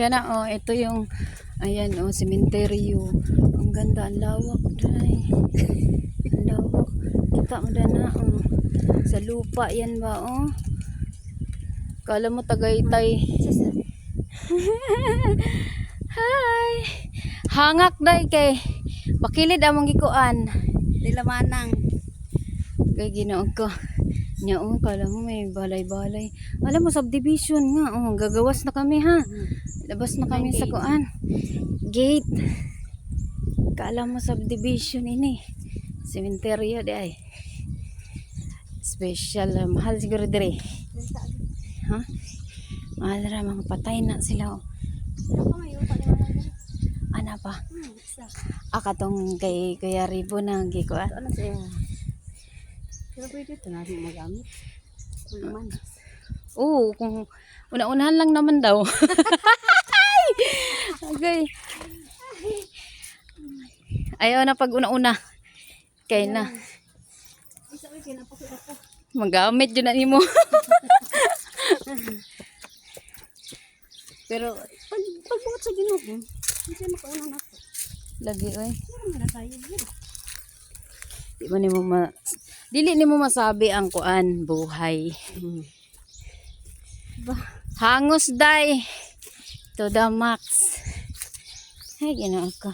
Kaya na, oh, ito yung, ayan, oh, sementeryo. Ang ganda, ang lawak, dai. Ang lawak. Kita mo na na, oh. Sa lupa yan ba, oh. Kala mo tagaytay. Hi! Hangak day kay Bakilid among gikuan. Dilamanang. Kay ginoog ko. Nya oh, kala mo may balay-balay. Alam mo subdivision nga, oh, gagawas na kami ha. Labas na kami sa kuan. Gate. Kala mo subdivision ini. Cementerio di ay. Special, ah, mahal siguro dire. Ha? Mahal ra mga patay na sila. oh. Ana pa? Akatong kay Kuya Ribo na gikuan. Ano siya? Pero pwede ito natin magamit. Ano man. Oo, kung una-unahan lang naman daw. okay. Ayaw na pag una-una. Kaya na. Magamit yun na nimo. Pero pag pagbuot sa ginoo, hindi makauna na. Lagi oy. Ano nga tayo yun? Di ba nimo ma Dili nimo masabi ang kuan buhay. Ba, hangos day to the max. Ay, ginoo ko.